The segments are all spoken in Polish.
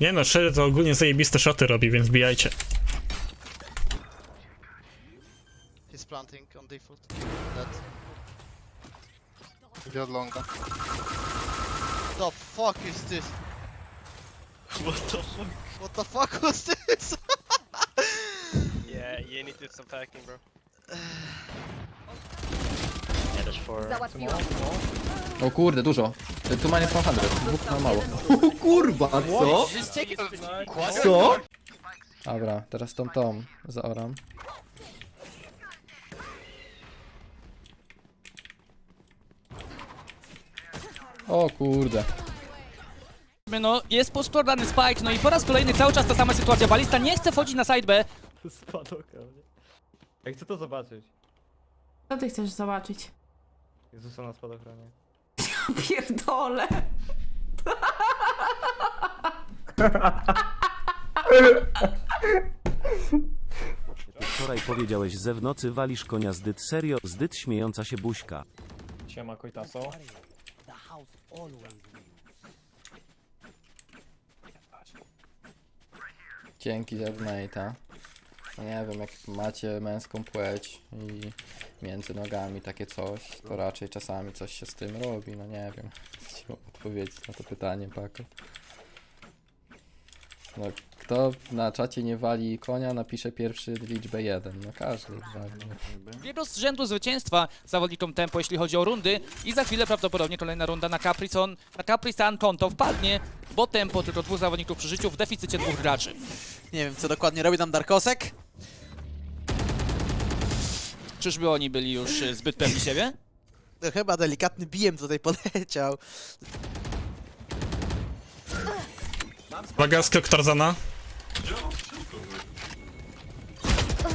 Nie no, Sherry to ogólnie zajebiste szoty robi, więc bijajcie. He's planting on default. Dead. Od longa. The fuck is this? What the fuck? What the fuck was this? Yeah, you need to do some packing, bro. Yeah, there's four. Załatwiłam. O kurde, dużo. Tu ma nie 100, dwóch ma mało. O kurwa, co? Co? Dobra, teraz tą tą zaoram. O kurde. No, jest poszkodowany Spike, no i po raz kolejny cały czas ta sama sytuacja. Balista nie chce wchodzić na side B. Spadokron. Ja chcę to zobaczyć. Co ty chcesz zobaczyć? Jezusa na spadochronie. Pierdolę. Wczoraj powiedziałeś ze w nocy walisz konia zdyt serio, zdyt śmiejąca się buźka. Siema, Kojtaso. Dzięki za donate'a. Nie wiem, jak macie męską płeć i między nogami takie coś, to raczej czasami coś się z tym robi, no nie wiem. Chciałem odpowiedzieć na to pytanie, Paco. No, kto na czacie nie wali konia, napisze pierwszy liczbę 1. No każdy wali. Jedno z rzędu zwycięstwa zawodnikom tempo, jeśli chodzi o rundy. I za chwilę prawdopodobnie kolejna runda na Capricon. Na Caprisan konto wpadnie, bo tempo tylko dwóch zawodników przy życiu w deficycie dwóch graczy. Nie wiem co dokładnie robi tam Darkosek. Czyżby oni byli już e, zbyt pewni siebie? To chyba delikatny bijem tutaj poleciał. Uwaga, skok Tarzana.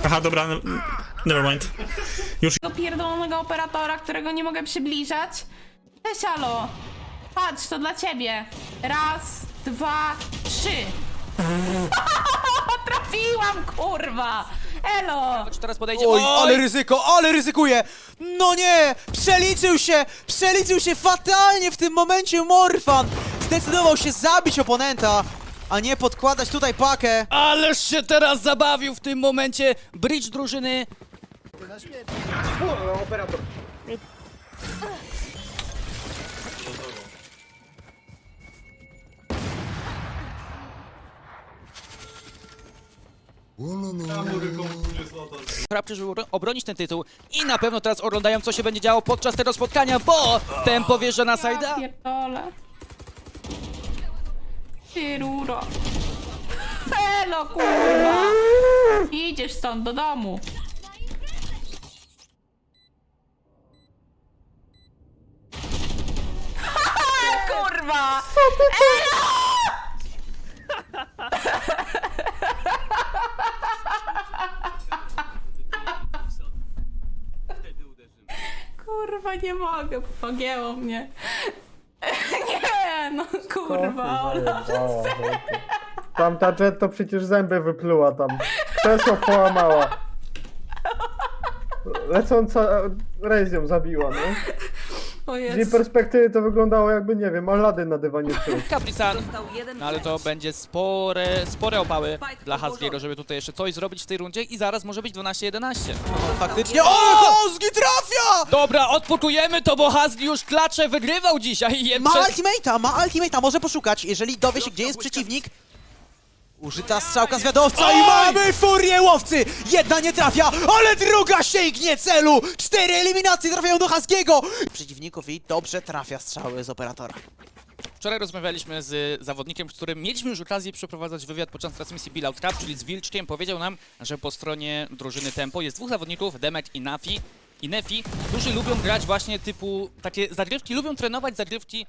Aha, dobra, n- nevermind. Tego pierdolonego operatora, którego nie mogę przybliżać. Cześć, alo. Patrz, to dla ciebie. Raz, dwa, trzy. Trafiłam, kurwa. Elo. Czy teraz podejdzie? Oj, ale ryzyko, ale ryzykuje! No nie! Przeliczył się! Przeliczył się fatalnie w tym momencie Morfan! Zdecydował się zabić oponenta, a nie podkładać tutaj pakę. Ależ się teraz zabawił w tym momencie bridge drużyny. Raptor, żeby obro- obronić ten tytuł i na pewno teraz oglądają co się będzie działo podczas tego spotkania, bo tempo wjeżdża na side Ja A. pierdolę. Ty ruro. Elo, kurwa. Idziesz stąd do domu. Kurwa! Kurwa, nie mogę, pogięło mnie. Nie, no kurwa, ale... Tam ta jet to przecież zęby wypluła tam. Krzesło połamała. Lecąca Rez ją zabiła, no. O Z jej perspektywy to wyglądało jakby, nie wiem, Alady na dywanie czuł. No ale to będzie spore, spore opały dla Hasgiego, żeby tutaj jeszcze coś zrobić w tej rundzie i zaraz może być 12-11. Faktycznie. O! Hozgi trafia! Dobra, odpokujemy to, bo Hasgi już klacze wygrywał dzisiaj. Je- Ma prze- ultimate'a, ma ultimate'a, może poszukać, jeżeli dowie się, gdzie jest przeciwnik. Użyta strzałka zwiadowca i mamy furię łowcy! Jedna nie trafia, ale druga sięgnie celu! Cztery eliminacje trafiają do Haskiego! Przeciwników i dobrze trafia strzały z operatora. Wczoraj rozmawialiśmy z zawodnikiem, z którym mieliśmy już okazję przeprowadzać wywiad podczas transmisji Bill Out Cup, czyli z Wilczkiem. Powiedział nam, że po stronie drużyny Tempo jest dwóch zawodników, Demek i Nafi. I Nefi, którzy lubią grać właśnie typu takie zagrywki, lubią trenować zagrywki